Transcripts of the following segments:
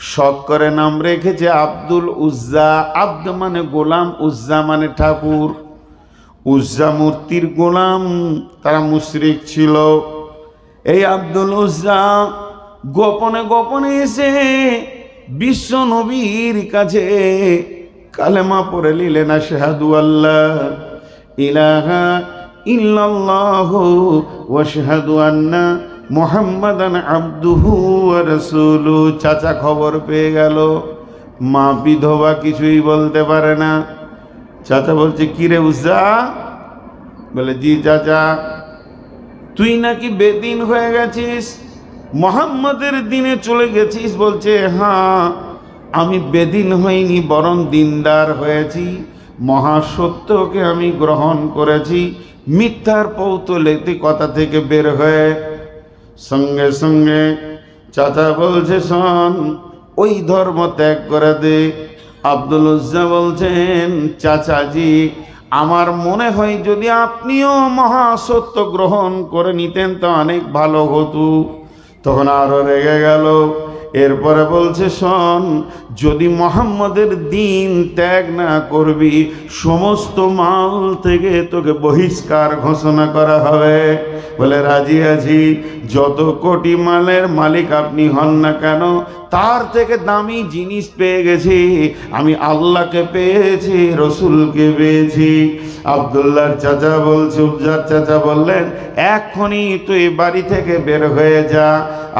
শখ করে নাম রেখেছে আব্দুল উজ্জা। আব্দ মানে গোলাম, উজ্জা মানে ঠাকুর। উজ্জা মূর্তির গোলাম, তারা মুশরিক ছিল। এই আব্দুল উজ্জা গোপনে গোপনে এসে বিশ্ব নবীর কাছে কালেমা পড়ে নিলেন আশহাদু আল্লাহ ইলাহা ইল্লাল্লাহ ওয়া আশহাদু আন্না মুহাম্মাদান আবদুহু রাসূলু। চাচা খবর পেয়ে গেল। মা বিধবা কিছুই বলতে পারে না। চাচা বলছে কিরে উজ্জা? বলে, জি চাচা, তুই নাকি বেদিন হয়ে গেছিস? মোহাম্মদের দিনে চলে গেছিস? বলছে হ্যাঁ আমি বেদিন হইনি, বরং দিনদার হয়েছি। মহাসত্যকে আমি গ্রহণ করেছি। মিথ্যার পৌতলেতে কথা থেকে বের হয়ে সঙ্গে সঙ্গে চাচা বলছে, শোন, ওই ধর্ম ত্যাগ করে দে। আব্দুল উজ্জা বলছেন, চাচাজি, আমার মনে হয় যদি আপনিও মহাসত্য গ্রহণ করে নিতেন, তো অনেক ভালো হতো। তখন আরও রেগে গেল। এরপরে বলছে, শোন, যদি মোহাম্মদের দিন ত্যাগ না করবি, সমস্ত মাল থেকে তোকে বহিষ্কার ঘোষণা করা হবে। বলে, রাজি আছি। যত কোটি মালের মালিক আপনি হন না কেন তার থেকে দামি জিনিস পেয়ে গেছি। আমি আল্লাহকে পেয়েছি, রসুলকে পেয়েছি। আবদুল্লাহর চাচা বলছে উপজার চাচা বললেন, এখনই তুই বাড়ি থেকে বের হয়ে যা।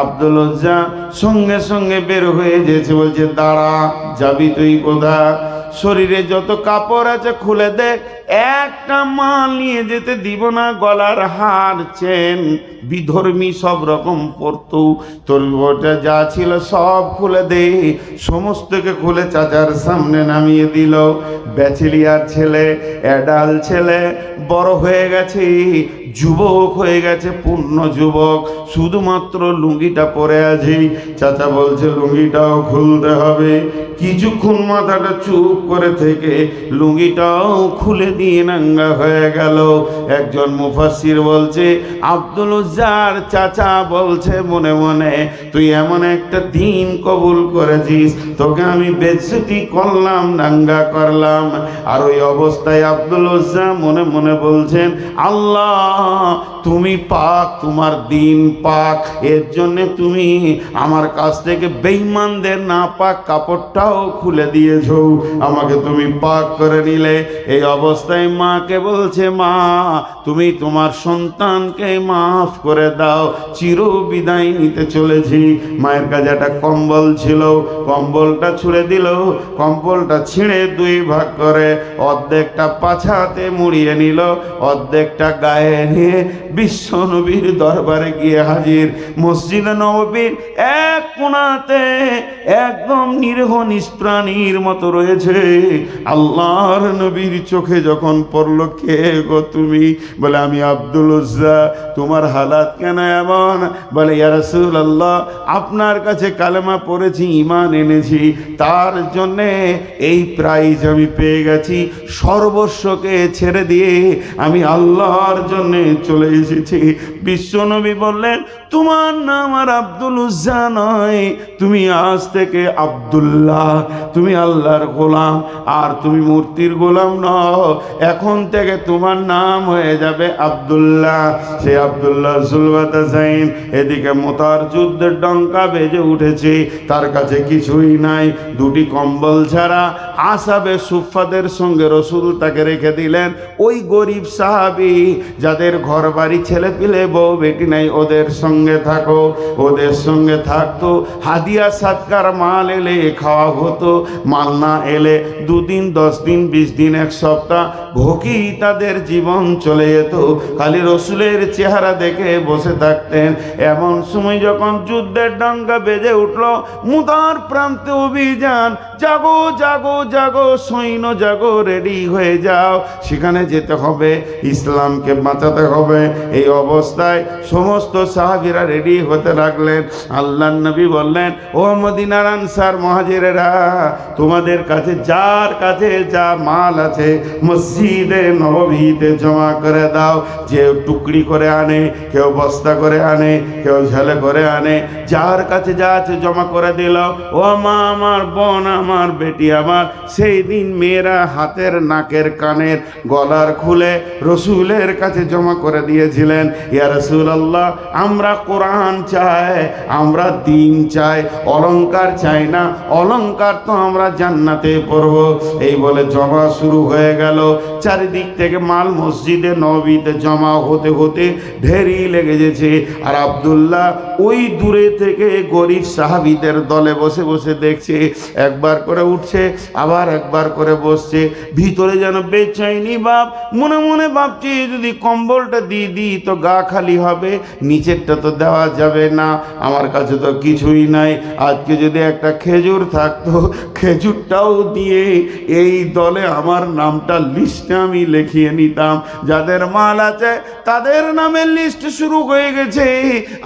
আব্দুল উজ্জা সঙ্গে সঙ্গে বের হয়ে যেছে বলছে, দাঁড়া, যাবি তুই কোথা শরীরে যত কাপড় আছে খুলে দে, একটা মাল নিয়ে যেতে দিব না, গলার হার চেন। বিধর্মী সব রকম পরতো, তোর যা ছিল সব খুলে দে সমস্তকে খুলে চাচার সামনে নামিয়ে দিল। ব্যাচেলিয়ার ছেলে, অ্যাডাল ছেলে, বড় হয়ে গেছে। যুবক হয়ে গেছে পূর্ণ যুবক, শুধুমাত্র লুঙ্গিটা পরে আছি। চাচা বলছে, লুঙ্গিটাও খুলতে হবে। কিছুক্ষণ মাথাটা চুপ করে থেকে লুঙ্গিটাও খুলে দিয়ে নাঙ্গা হয়ে গেল। একজন মুফাসির বলছে, আব্দুল উজ্জার চাচা বলছে মনে মনে, তুই এমন একটা দিন কবুল করেছিস, তোকে আমি বেজ্জতি করলাম, নাঙ্গা করলাম। আর ওই অবস্থায় আব্দুল উজ্জা মনে মনে বলছেন, আল্লাহ তুমি পাক, তোমার দিন পাক। এর জন্যে তুমি আমার কাছ থেকে বেইমানদের না পাক কাপড়টাও খুলে দিয়েছ। আমাকে তুমি পাক করে নিলে। এই অবস্থায় মাকে বলছে, মা, তুমি তোমার সন্তানকে মাফ করে দাও। চির বিদায় নিতে চলেছি। মায়ের কাছে একটা কম্বল ছিল। কম্বলটা ছুঁড়ে দিল। কম্বলটা ছিঁড়ে দুই ভাগ করে অর্ধেকটা পাছাতে মুড়িয়ে নিল। অর্ধেকটা গায়ে নিয়ে বিশ্ব নবীর দরবারে গিয়ে হাজির। মসজিদ নবীর এক কোণাতে একদম নিরহ নিষ্প্রাণীর মতো রয়েছে। আল্লাহর নবীর চোখে যখন পড়ল, কে গো তুমি? বলে, আমি আব্দুল উজ্জা, তোমার হালাত কেন এমন? বলে ইয়ারসুল আল্লাহ আপনার কাছে কালেমা পড়েছি ইমান এনেছি। তার জন্যে এই প্রাইজ আমি পেয়ে গেছি। সর্বস্বকে ছেড়ে দিয়ে আমি আল্লাহর জন্যে চলে এসেছি। বিশ্বনবী বললেন, তোমার নাম আর আব্দুল উজ্জা নয়। তুমি আজ থেকে আব্দুল্লাহ। তুমি আল্লাহর গোলাম। আর তুমি মূর্তির গোলাম নও। এখন থেকে তোমার নাম হয়ে যাবে আব্দুল্লাহ। সে আব্দুল্লাহ সুলবাতা এদিকে মোতার যুদ্ধের ডঙ্কা বেজে উঠেছে। তার কাছে কিছুই নাই। দুটি কম্বল ছাড়া আসাবে সুফাদের সঙ্গে রসুল তাকে রেখে দিলেন। ওই গরিব সাহাবি যাদের ঘর বাড়ি ছেলে পিলে বউ বেটি নাই, ওদের সঙ্গে থাকো, ওদের সঙ্গে থাকতো, হাদিয়া, সাতকার, মাল এলে খাওয়া হতো, মাল না এলে দুদিন, দশ দিন, বিশ দিন, এক সপ্তাহ ভোগই তাদের জীবন চলে যেত। খালি রসুলের চেহারা দেখে বসে থাকতেন। এমন সময় যখন যুদ্ধের ডাঙ্গা বেজে উঠল, মুদার প্রান্তে অভিযান, জাগো জাগো জাগো, সৈন্য জাগো, রেডি হয়ে যাও, সেখানে যেতে হবে, ইসলামকে বাঁচাতে করাতে হবে। এই অবস্থায় সমস্ত সাহাবিরা রেডি হতে লাগলেন। আল্লাহ নবী বললেন, ও মদিনার আনসার মহাজিরেরা, তোমাদের কাছে যার কাছে যা মাল আছে, মসজিদে নবভীতে জমা করে দাও। যে টুকরি করে আনে, কেউ বস্তা করে আনে, কেউ ঝেলে করে আনে। যার কাছে যা আছে জমা করে দিল। ও মা, আমার বোন, আমার বেটি, আমার সেই দিন মেয়েরা হাতের নাকের কানের গলার খুলে রসুলের কাছে জমা করে দিয়েছিলেন, ইয়া রসুল আল্লাহ আমরা কোরআন চাই, আমরা দিন চাই, অলংকার চাই না, অলংকার তো আমরা জান্নাতে পড়ব এই বলে জমা শুরু হয়ে গেল। চারিদিক থেকে মাল মসজিদে, নবীতে জমা হতে হতে ঢেরি লেগে গেছে। আর আব্দুল্লাহ ওই দূরে থেকে গরিব সাহাবিদের দলে বসে বসে দেখছে, একবার করে উঠছে, আবার একবার করে বসছে। ভিতরে যেন বেচাইনি বাপ, মনে মনে ভাবছি, যদি কম্বলটা দিয়ে দিই, তো গা খালি হবে, নিচেরটা তো দেওয়া যাবে না, আমার কাছে তো কিছুই নাই। আজকে যদি একটা খেজুর থাকতো, খেজুরটাও দিয়ে এই দলে আমার নামটা লিস্টে আমি লিখিয়ে নিতাম। যাদের মাল আছে, তাদের নামের লিস্ট শুরু হয়ে গেছে।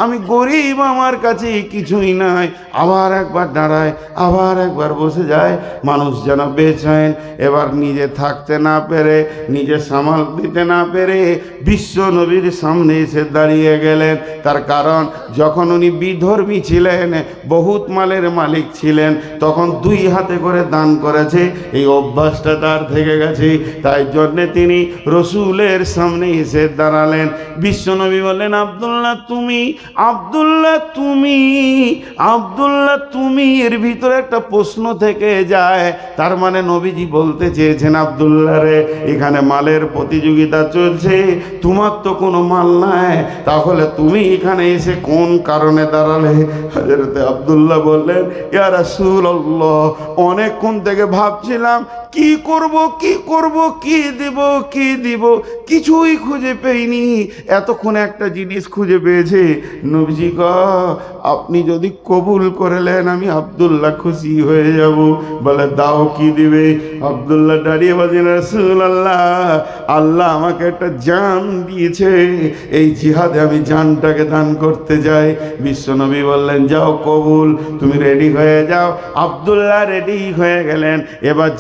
আমি গরিব, আমার কাছে কিছুই নাই। আবার একবার দাঁড়ায়, আবার একবার বসে যায়। মানুষ যেন বেচাইন এবার নিজে থাকতে না পেরে, নিজে সামাল দিতে না পেরে বিশ্ব নবীর সামনে এসে দাঁড়িয়ে গেলেন। তার কারণ, যখন উনি বিধর্মী ছিলেন, বহুত মালের মালিক ছিলেন, তখন দুই হাতে করে দান করেছে। এই অভ্যাসটা তার থেকে গেছে। তাই জন্যে তিনি রসুলের সামনে এসে দাঁড়ালেন। বিশ্বনবী বললেন, আবদুল্লাহ তুমি আবদুল্লাহ তুমি আবদুল্লাহ তুমি। এর ভিতরে একটা প্রশ্ন থেকে যায়। তার মানে নবীজি বলতে চেয়েছেন, আবদুল্লাহ রে, এখানে মালের প্রতিযোগিতা চলছে। তোমার তো কোনো মাল নাই। তাহলে তুমি এখানে এসে কোন কারণে দাঁড়ালে? হাজরতে আবদুল্লাহ বললেন ইয়ার সুল অনেকক্ষণ থেকে ভাবছিলাম কি করব কি করব, কি দিব কি দিব? কিছুই খুঁজে পেইনি। এতক্ষণ একটা জিনিস খুঁজে পেয়েছে। নবজি গ, আপনি যদি কবুল করলেন আমি আবদুল্লাহ খুশি হয়ে যাব। বলে, দাও কি দিবে? আবদুল্লাহ দাঁড়িয়ে বাজেন রসুল আল্লাহ আল্লাহ আমাকে একটা জান দিয়েছে। এই জিহাদে আমি জানটাকে দান করতে যাই। বিশ্বনবী বললেন, যাও কবুল, তুমি রেডি হয়ে যাও। আবদুল্লাহ রেডি হয়ে গেলেন। এবার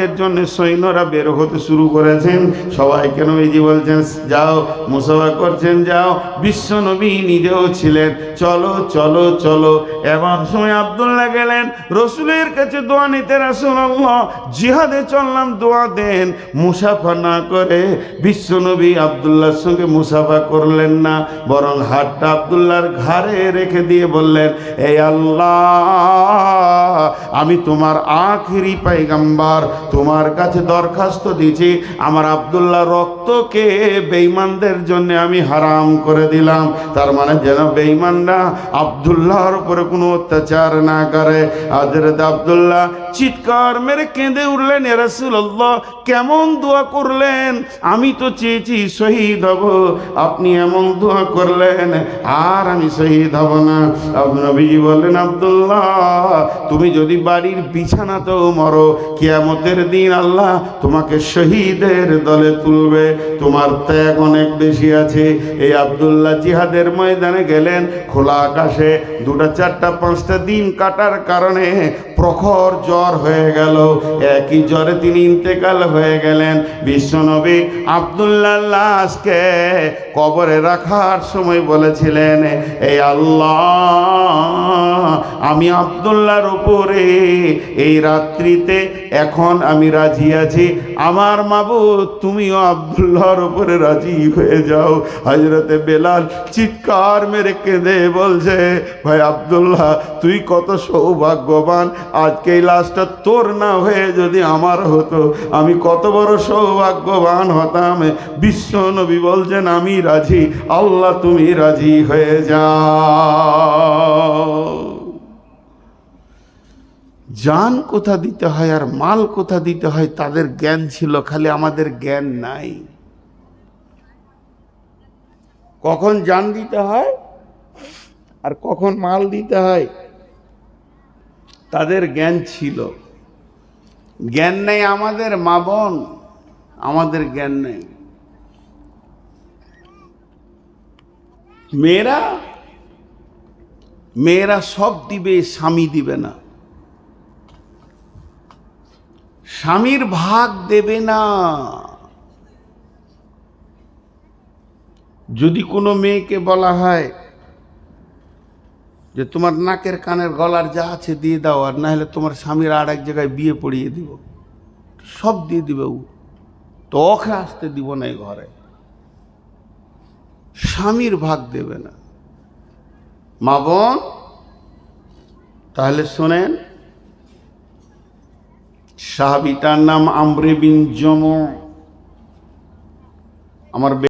জিহাদের জন্য সৈন্যরা বের হতে শুরু করেছেন। সবাই কেন এই বলছেন, যাও, মুসাফা করছেন, যাও। বিশ্বনবী নিজেও ছিলেন। চলো চলো চলো। এমন সময় আবদুল্লাহ গেলেন, রসুলের কাছে দোয়া নিতে রাসুল্লাহ জিহাদে চললাম, দোয়া দেন। মুসাফা না করে বিশ্বনবী আবদুল্লাহর সঙ্গে মুসাফা করলেন না, বরং হাতটা আবদুল্লাহর ঘাড়ে রেখে দিয়ে বললেন এই আল্লাহ, আমি তোমার আখিরি পাইগাম্বার তোমার কাছে দরখাস্ত দিয়েছি। আমার আবদুল্লাহ রক্তকে বেঈমানদের জন্য আমি হারাম করে দিলাম। তার মানে যেন বেঈমানরা আবদুল্লাহর উপরে কোনো অত্যাচার না করে। আজরত আবদুল্লাহ চিৎকার মেরে কেঁদে উঠলেন রাসূলুল্লাহ, কেমন দোয়া করলেন? আমি তো চেয়েছি শহীদ হব। আপনি এমন দোয়া করলেন, আর আমি শহীদ হব না। নবীজি বললেন, আবদুল্লাহ, তুমি যদি বাড়ির বিছানাতেও মরো, কিয়ামতের দিন আল্লাহ তোমাকে শহীদের দলে তুলবে। তোমার ত্যাগ অনেক বেশি আছে। এই আবদুল্লাহ জিহাদের ময়দানে গেলেন, খোলা আকাশে দুটা, চারটা, পাঁচটা দিন কাটার কারণে প্রখর জ্বর হয়ে গেল। একই জ্বরে তিনি ইন্তেকাল হয়ে গেলেন। বিশ্বনবী আবদুল্লাহ লাশকে কবরে রাখার সময় বলেছিলেন এই আল্লাহ, আমি আবদুল্লাহর উপরে এই রাত্রিতে এখন আমি রাজি আছি। আমার মাবুদ, তুমিও আবদুল্লাহর উপরে রাজি হয়ে যাও। হজরতে বেলাল চিৎকার মেরে কেঁদে বলছে, ভাই আবদুল্লাহ, তুই কত সৌভাগ্যবান। আজকে এই লাশটা তোর না হয়ে যদি আমার হতো, আমি কত বড় সৌভাগ্যবান হতাম। বিশ্ব নবী বলছেন, আমি রাজি। আল্লাহ, তুমি রাজি হয়ে যাও। জান কোথা দিতে হয় আর মাল কোথা দিতে হয় তাদের জ্ঞান ছিল, খালি আমাদের জ্ঞান নাই। কখন জান দিতে হয় আর কখন মাল দিতে হয় তাদের জ্ঞান ছিল। জ্ঞান নেই আমাদের, মা বোন, আমাদের জ্ঞান নেই। মেয়েরা মেয়েরা সব দিবে, স্বামী দিবে না। স্বামীর ভাগ দেবে না। যদি কোনো মেয়েকে বলা হয় যে তোমার নাকের কানের গলার যা আছে দিয়ে দাও, আর না হলে তোমার স্বামীর আর এক জায়গায় বিয়ে পড়িয়ে দিব। সব দিয়ে দিবে ও। তো ওকে আসতে দিব না এই ঘরে। স্বামীর ভাগ দেবে না। মা বোন, তাহলে শোনেন সাহাবিটার নাম আমরে বিন জম। আমার